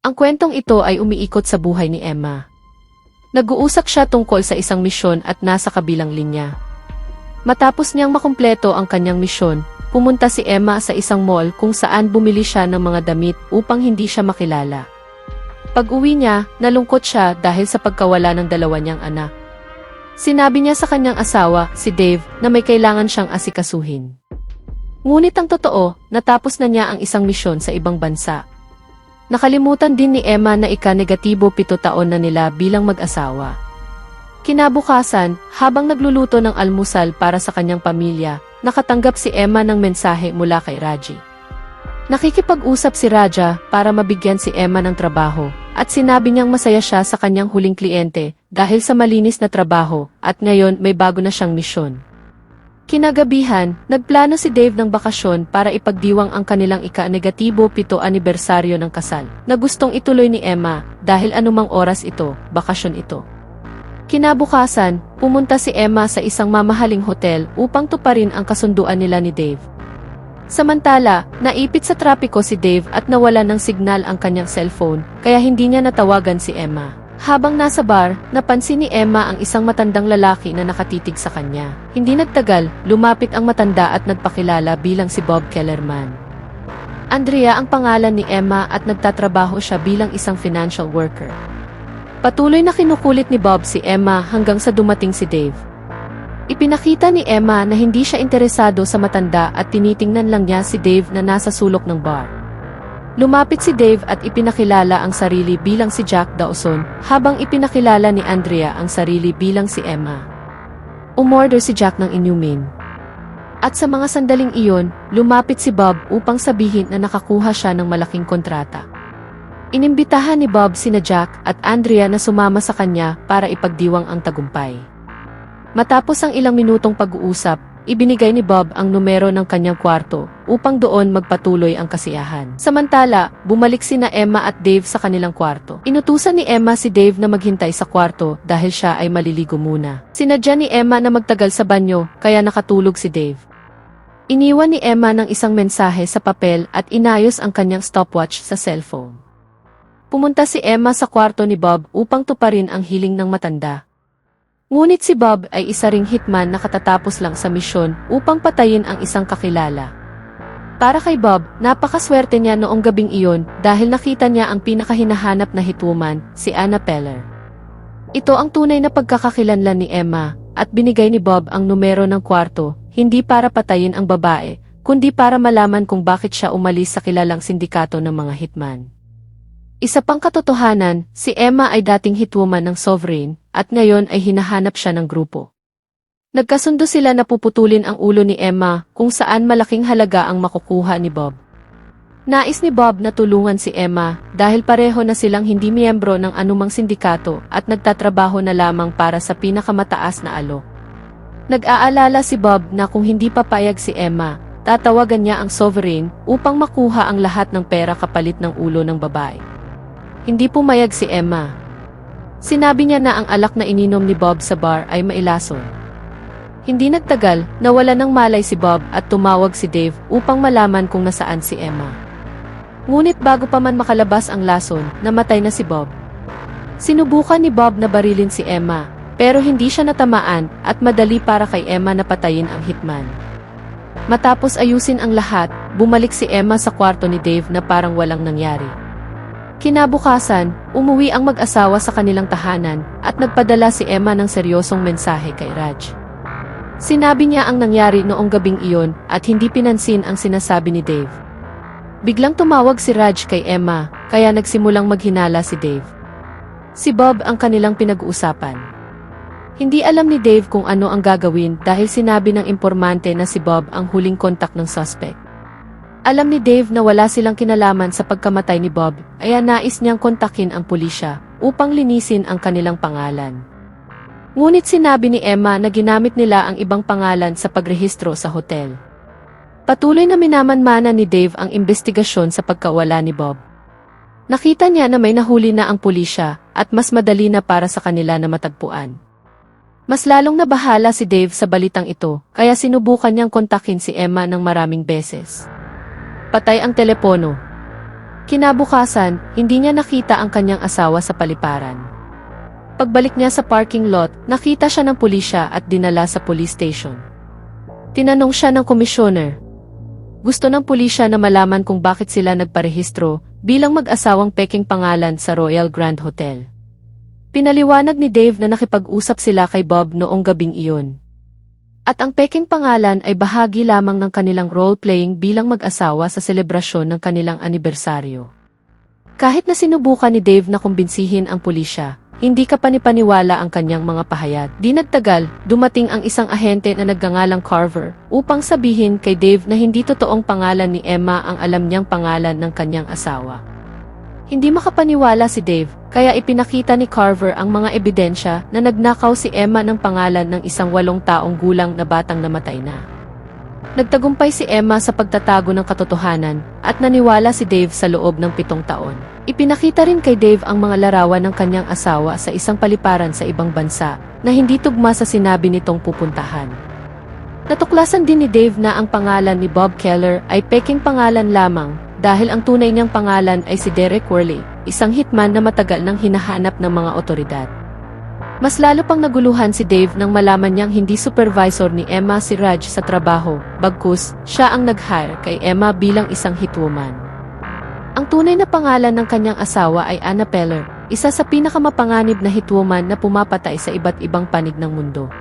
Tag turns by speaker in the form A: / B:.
A: Ang kwentong ito ay umiikot sa buhay ni Emma. Nag-uusap siya tungkol sa isang misyon at nasa kabilang linya. Matapos niyang makumpleto ang kanyang misyon, pumunta si Emma sa isang mall kung saan bumili siya ng mga damit upang hindi siya makilala. Pag-uwi niya, nalungkot siya dahil sa pagkawala ng dalawa niyang anak. Sinabi niya sa kanyang asawa, si Dave, na may kailangan siyang asikasuhin. Ngunit ang totoo, natapos na niya ang isang misyon sa ibang bansa. Nakalimutan din ni Emma na ika-negatibo pito taon na nila bilang mag-asawa. Kinabukasan, habang nagluluto ng almusal para sa kanyang pamilya, nakatanggap si Emma ng mensahe mula kay Raji. Nakikipag-usap si Raja para mabigyan si Emma ng trabaho at sinabi niyang masaya siya sa kanyang huling kliyente dahil sa malinis na trabaho at ngayon may bago na siyang misyon. Kinagabihan, nagplano si Dave ng bakasyon para ipagdiwang ang kanilang ika-negatibo pito anibersaryo ng kasal, na gustong ituloy ni Emma dahil anumang oras ito, bakasyon ito. Kinabukasan, pumunta si Emma sa isang mamahaling hotel upang tuparin ang kasunduan nila ni Dave. Samantala, naipit sa trapiko si Dave at nawala ng signal ang kanyang cellphone, kaya hindi niya natawagan si Emma. Habang nasa bar, napansin ni Emma ang isang matandang lalaki na nakatitig sa kanya. Hindi nagtagal, lumapit ang matanda at nagpakilala bilang si Bob Kellerman. Andrea ang pangalan ni Emma at nagtatrabaho siya bilang isang financial worker. Patuloy na kinukulit ni Bob si Emma hanggang sa dumating si Dave. Ipinakita ni Emma na hindi siya interesado sa matanda at tinitingnan lang niya si Dave na nasa sulok ng bar. Lumapit si Dave at ipinakilala ang sarili bilang si Jack Dawson, habang ipinakilala ni Andrea ang sarili bilang si Emma. Umorder si Jack ng inumin. At sa mga sandaling iyon, lumapit si Bob upang sabihin na nakakuha siya ng malaking kontrata. Inimbitahan ni Bob sina Jack at Andrea na sumama sa kanya para ipagdiwang ang tagumpay. Matapos ang ilang minutong pag-uusap, ibinigay ni Bob ang numero ng kanyang kwarto upang doon magpatuloy ang kasiyahan. Samantala, bumalik sina Emma at Dave sa kanilang kwarto. Inutusan ni Emma si Dave na maghintay sa kwarto dahil siya ay maliligo muna. Sinadya ni Emma na magtagal sa banyo kaya nakatulog si Dave. Iniwan ni Emma ng isang mensahe sa papel at inayos ang kanyang stopwatch sa cellphone. Pumunta si Emma sa kwarto ni Bob upang tuparin ang hiling ng matanda. Ngunit si Bob ay isa ring hitman na katatapos lang sa misyon upang patayin ang isang kakilala. Para kay Bob, napakaswerte niya noong gabing iyon dahil nakita niya ang pinakahinahanap na hitwoman, si Anna Peller. Ito ang tunay na pagkakakilanlan ni Emma at binigay ni Bob ang numero ng kwarto, hindi para patayin ang babae, kundi para malaman kung bakit siya umalis sa kilalang sindikato ng mga hitman. Isa pang katotohanan, si Emma ay dating hitwoman ng Sovereign at ngayon ay hinahanap siya ng grupo. Nagkasundo sila na puputulin ang ulo ni Emma kung saan malaking halaga ang makukuha ni Bob. Nais ni Bob na tulungan si Emma dahil pareho na silang hindi miyembro ng anumang sindikato at nagtatrabaho na lamang para sa pinakamataas na alok. Nag-aalala si Bob na kung hindi papayag si Emma, tatawagan niya ang Sovereign upang makuha ang lahat ng pera kapalit ng ulo ng babae. Hindi pumayag si Emma. Sinabi niya na ang alak na ininom ni Bob sa bar ay mailason. Hindi nagtagal, nawala ng malay si Bob at tumawag si Dave upang malaman kung nasaan si Emma. Ngunit bago pa man makalabas ang lason, namatay na si Bob. Sinubukan ni Bob na barilin si Emma, pero hindi siya natamaan at madali para kay Emma na patayin ang hitman. Matapos ayusin ang lahat, bumalik si Emma sa kwarto ni Dave na parang walang nangyari. Kinabukasan, umuwi ang mag-asawa sa kanilang tahanan at nagpadala si Emma ng seryosong mensahe kay Raj. Sinabi niya ang nangyari noong gabing iyon at hindi pinansin ang sinasabi ni Dave. Biglang tumawag si Raj kay Emma, kaya nagsimulang maghinala si Dave. Si Bob ang kanilang pinag-uusapan. Hindi alam ni Dave kung ano ang gagawin dahil sinabi ng impormante na si Bob ang huling kontak ng suspect. Alam ni Dave na wala silang kinalaman sa pagkamatay ni Bob, kaya nais niyang kontakin ang pulisya upang linisin ang kanilang pangalan. Ngunit sinabi ni Emma na ginamit nila ang ibang pangalan sa pagrehistro sa hotel. Patuloy na minamanmana ni Dave ang investigasyon sa pagkawala ni Bob. Nakita niya na may nahuli na ang pulisya at mas madali na para sa kanila na matagpuan. Mas lalong nabahala si Dave sa balitang ito, kaya sinubukan niyang kontakin si Emma ng maraming beses. Patay ang telepono. Kinabukasan, hindi niya nakita ang kanyang asawa sa paliparan. Pagbalik niya sa parking lot, nakita siya ng pulisya at dinala sa police station. Tinanong siya ng komisyoner. Gusto ng pulisya na malaman kung bakit sila nagparehistro bilang mag-asawang peking pangalan sa Royal Grand Hotel. Pinaliwanag ni Dave na nakipag-usap sila kay Bob noong gabing iyon. At ang peking pangalan ay bahagi lamang ng kanilang role-playing bilang mag-asawa sa selebrasyon ng kanilang anibersaryo. Kahit na sinubukan ni Dave na kumbinsihin ang pulisya, hindi ka panipaniwala ang kanyang mga pahayag. Di nagtagal, dumating ang isang ahente na nagngangalang Carver upang sabihin kay Dave na hindi totoong pangalan ni Emma ang alam niyang pangalan ng kanyang asawa. Hindi makapaniwala si Dave, kaya ipinakita ni Carver ang mga ebidensya na nagnakaw si Emma ng pangalan ng isang walong taong gulang na batang namatay na. Nagtagumpay si Emma sa pagtatago ng katotohanan at naniwala si Dave sa loob ng pitong taon. Ipinakita rin kay Dave ang mga larawan ng kanyang asawa sa isang paliparan sa ibang bansa na hindi tugma sa sinabi nitong pupuntahan. Natuklasan din ni Dave na ang pangalan ni Bob Keller ay peking pangalan lamang dahil ang tunay niyang pangalan ay si Derek Worley, isang hitman na matagal nang hinahanap ng mga otoridad. Mas lalo pang naguluhan si Dave nang malaman niyang hindi supervisor ni Emma si Raj sa trabaho, bagkus siya ang nag-hire kay Emma bilang isang hitwoman. Ang tunay na pangalan ng kanyang asawa ay Anna Peller, isa sa pinakamapanganib na hitwoman na pumapatay sa iba't ibang panig ng mundo.